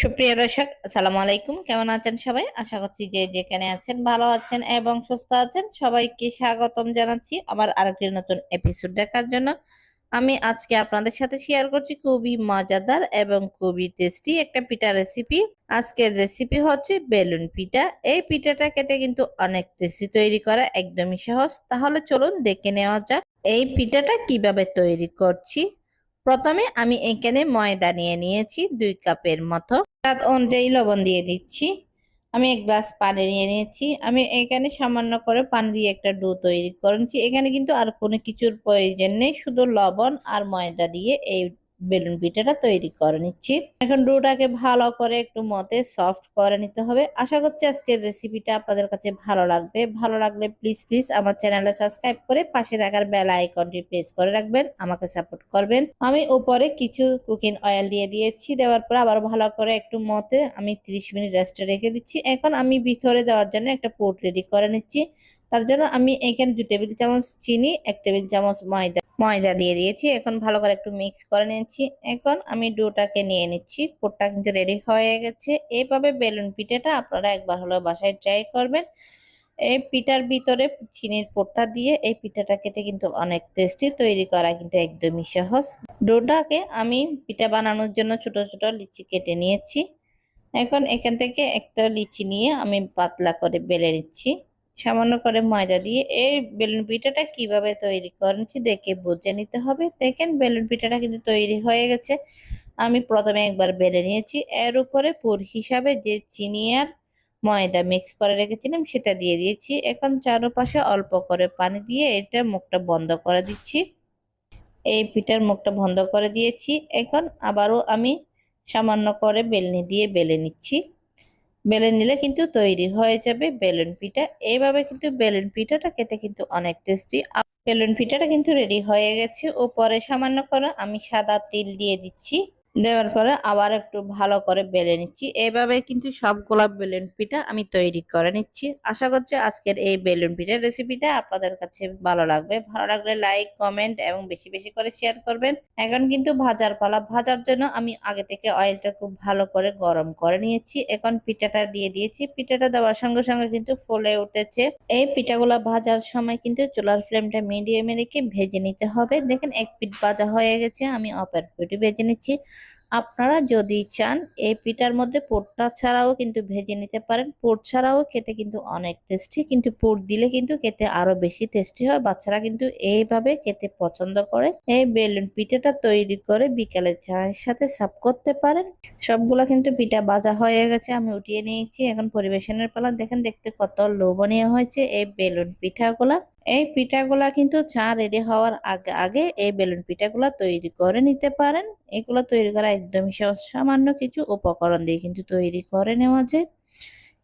সুপ্রিয় দর্শক, আসসালামু আলাইকুম। কেমন আছেন সবাই? আশা করছি যে যেখানে আছেন ভালো আছেন এবং সুস্থ আছেন। সবাইকে স্বাগতম জানাচ্ছি আমার আরেকটি নতুন এপিসোড দেখার জন্য। আমি আজকে আপনাদের সাথে শেয়ার করছি খুবই মজাদার এবং খুবই টেস্টি একটা পিঠা রেসিপি আজকের রেসিপি হচ্ছে বেলুন পিঠা। এই পিঠাটা খেতে কিন্তু অনেক টেস্টি তৈরি করা একদমই সহজ। তাহলে চলুন দেখে নেওয়া যাক, এই পিঠাটা কীভাবে তৈরি করছি। প্রথমে আমি এখানে ময়দা নিয়ে নিয়েছি দুই কাপের মতো। স্বাদ অনুযায়ী লবণ দিয়ে দিচ্ছি। আমি এক গ্লাস পানি নিয়ে নিয়েছি। আমি এখানে সামান্য করে পানি দিয়ে একটা ডো তৈরি করেছি। এখানে কিন্তু আর কোনো কিছুর প্রয়োজন নেই। শুধু লবণ আর ময়দা দিয়ে এই বেলুন পিঠাটা তৈরি করে নিচ্ছি। এখন ডোটাকে ভালো করে একটু মতে সফট করে নিতে হবে। আশা করছি আজকের রেসিপিটা আপনাদের কাছে ভালো লাগবে। ভালো লাগলে প্লিজ প্লিজ আমার চ্যানেলে সাবস্ক্রাইব করে পাশে রাখার বেল আইকনটি প্রেস করে রাখবেন। আমাকে সাপোর্ট করবেন। আমি উপরে কিছু কুকিং অয়েল দিয়ে দিয়েছি। দেওয়ার পর আবার ভালো করে একটু মতে আমি 30 মিনিট রেস্টে রেখে দিচ্ছি। এখন আমি ভিতরে দেওয়ার জন্য একটা পোর্ট রেডি করে নিচ্ছি। তার জন্য আমি এখানে দু টেবিল চামচ চিনি, এক টেবিল চামচ ময়দা। ময়দা দিয়ে দিয়েছি। এখন ভালো করে একটু মিক্স করে নিচ্ছি এখন আমি ডোটাকে নিয়ে নিচ্ছি। পোটটা কিন্তু রেডি হয়ে গেছে। এইভাবে বেলুন পিঠেটা আপনারা একবার হলো বাসায় ট্রাই করবেন। এই পিঠার ভিতরে চিনির পোটটা দিয়ে এই পিঠাটা খেতে কিন্তু অনেক টেস্টি তৈরি করা কিন্তু একদমই সহজ। ডোটাকে আমি পিঠা বানানোর জন্য ছোট ছোট লিচি কেটে নিয়েছি। এখন এখান থেকে একটা লিচি নিয়ে আমি পাতলা করে বেলে নিচ্ছি। সামান্য করে ময়দা দিয়ে এই বেলুন পিঠাটা কীভাবে তৈরি করেছি দেখে বুঝে নিতে হবে। দেখেন, বেলুন পিঠাটা কিন্তু তৈরি হয়ে গেছে। আমি প্রথমে একবার বেলে নিয়েছি। এর উপরে পুর হিসাবে যে চিনি আর ময়দা মিক্স করে রেখেছিলাম সেটা দিয়ে দিয়েছি। এখন চারপাশে অল্প করে পানি দিয়ে এটা মুখটা বন্ধ করে দিচ্ছি। এই পিঠার মুখটা বন্ধ করে দিয়েছি। এখন আবারও আমি সামান্য করে বেলনি দিয়ে বেলে নিচ্ছি। বেলে নিলে কিন্তু তৈরি হয়ে যাবে বেলুন পিঠা। এইভাবে কিন্তু বেলুন পিঠাটা খেতে কিন্তু অনেক টেস্টি। বেলুন পিঠাটা কিন্তু রেডি হয়ে গেছে। ওপরে সামান্য করে আমি সাদা তিল দিয়ে দিচ্ছি। দেওয়ার পরে আবার একটু ভালো করে বেলে নিচ্ছি। এভাবে কিন্তু সবগুলা বেলুন পিঠা আমি তৈরি করে নিচ্ছি। আশা করছি আজকের এই বেলুন পিঠার রেসিপিটা আপনাদের কাছে ভালো লাগবে। ভালো লাগলে লাইক, কমেন্ট এবং বেশি বেশি করে শেয়ার করবেন। এখন কিন্তু ভাজার পালা। ভাজার জন্য আমি আগে থেকে অয়েলটা খুব ভালো করে গরম করে নিয়েছি। এখন পিঠাটা দিয়ে দিয়েছি। পিঠাটা দেওয়ার সঙ্গে সঙ্গে কিন্তু ফুলে উঠেছে। এই পিঠাগুলা ভাজার সময় কিন্তু চুলার ফ্লেমটা মিডিয়ামে রেখে ভেজে নিতে হবে। দেখেন এক পিঠ ভাজা হয়ে গেছে। আমি অপর পিঠে ভেজে নিচ্ছি। আপনারা যদি চান, এই পিঠার মধ্যে পোটটা ছাড়াও কিন্তু ভেজে নিতে পারেন। পোট ছাড়াও খেতে কিন্তু অনেক টেস্টি কিন্তু পোট দিলে কিন্তু খেতে আরও বেশি টেস্টি হয়। বাচ্চারা কিন্তু এইভাবে খেতে পছন্দ করে। এই বেলুন পিঠাটা তৈরি করে বিকালে চায়ের সাথে সার্ভ করতে পারেন। সবগুলা কিন্তু পিঠা ভাজা হয়ে গেছে, আমি উঠিয়ে নিয়েছি। এখন পরিবেশনের পালা, দেখেন দেখতে কত লোভনীয় হয়েছে এই বেলুন পিঠাগুলা। এই পিঠাগুলা কিন্তু চা রেডি হওয়ার আগে আগে এই বেলুন পিঠাগুলা তৈরি করে নিতে পারেন। এগুলো তৈরি করা একদমই সামান্য কিছু উপকরণ দিয়ে কিন্তু তৈরি করে নেওয়া যায়।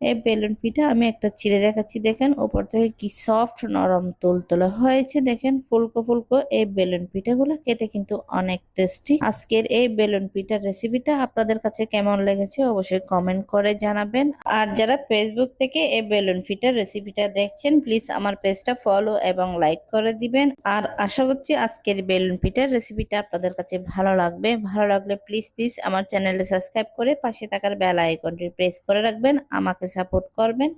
এই বেলুন পিঠা আমি একটা চিড়ে দেখাচ্ছি, দেখেন। উপর থেকে কি সফট নরম তুলতুলে হয়েছে, দেখেন। ফুলকো ফুলকো এই বেলুন পিঠাগুলো খেতে কিন্তু অনেক টেস্টি আজকের এই বেলুন পিঠার রেসিপিটা আপনাদের কাছে কেমন লেগেছে অবশ্যই কমেন্ট করে জানাবেন। আর যারা ফেসবুক থেকে এই বেলুন পিঠার রেসিপিটা দেখছেন প্লিজ আমার পেজটা ফলো এবং লাইক করে দিবেন। আর আশা করছি আজকের বেলুন পিঠার রেসিপিটা আপনাদের কাছে ভালো লাগবে। ভালো লাগলে প্লিজ প্লিজ আমার চ্যানেলে সাবস্ক্রাইব করে পাশে থাকার বেল আইকনটি প্রেস করে রাখবেন। আমাকে সাপোর্ট করবেন।